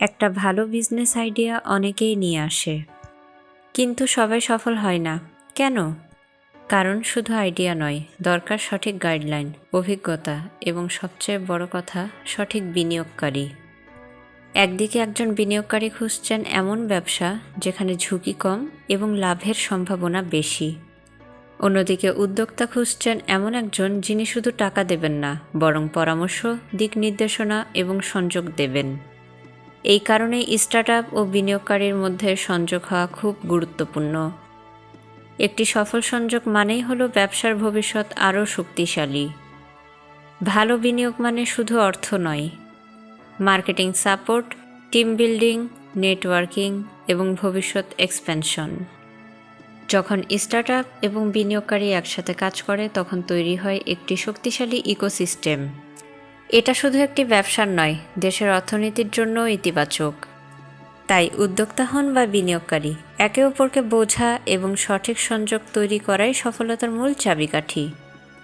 একটা ভালো business idea অনেকেই নিয়ে আসে। কিন্তু সবাই সফল হয় না। কেন? কারণ শুধু আইডিয়া নয়, দরকার সঠিক গাইডলাইন অভিজ্ঞতা এবং সবচেয়ে বড় কথা, সঠিক বিনিয়োগকারী। একদিকে একজন বিনিয়োগকারী খুঁজছেন এমন ব্যবসা যেখানে ঝুঁকি কম এবং লাভের সম্ভাবনা বেশি। অন্যদিকে উদ্যোক্তা খুঁজছেন এমন একজন যিনি শুধু টাকা দেবেন না, বরং পরামর্শ, দিক নির্দেশনা এবং সংযোগ দেবেন। এই কারণেই স্টার্টআপ ও বিনিয়োগকারীর মধ্যে সংযোগ হওয়া খুব গুরুত্বপূর্ণ। একটি সফল সংযোগ মানেই হলো ব্যবসার ভবিষ্যৎ আরও শক্তিশালী। ভালো বিনিয়োগ মানে শুধু অর্থ নয়। Marketing support, team building, networking এবং ভবিষ্যৎ এক্সপেনশন যখন স্টার্টআপ এবং বিনিয়োগকারী একসাথে কাজ করে, তখন তৈরি হয় একটি শক্তিশালী ইকোসিস্টেম। এটা শুধু একটি ব্যবসার নয়, দেশের অর্থনীতির জন্য ইতিবাচক। তাই উদ্যোক্তা হন বা বিনিয়োগকারী, একে অপরকে বোঝা এবং সঠিক সংযোগ তৈরি করাই সফলতার মূল চাবিকাঠি।